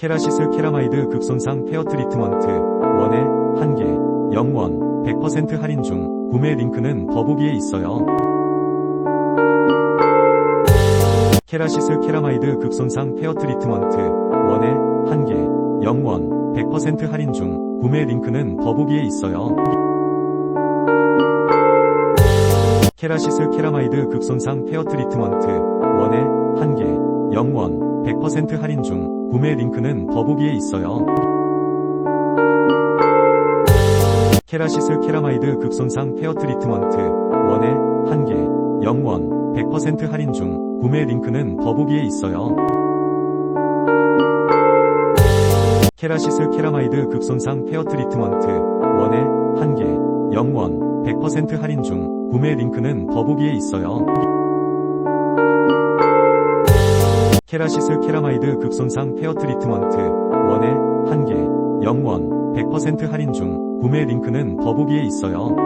케라시스 케라마이드 극손상 헤어 트리트먼트 원에 1개 0원 100% 할인 중 구매 링크는 더보기에 있어요. 케라시스 케라마이드 극손상 헤어 트리트먼트 원에 1개 0원 100% 할인 중 구매 링크는 더보기에 있어요. 케라시스 케라마이드 극손상 헤어 트리트먼트 원에 1개 0원 100% 할인 중 구매 링크는 더보기에 있어요. 케라시스 케라마이드 극손상 헤어 트리트먼트 원에 1개 0원 100% 할인 중 구매 링크는 더보기에 있어요. 케라시스 케라마이드 극손상 헤어 트리트먼트 원에 1개 0원 100% 할인 중 구매 링크는 더보기에 있어요. 케라시스 케라마이드 극손상 헤어 트리트먼트 원에 1개 0원 100% 할인 중 구매 링크는 더보기에 있어요.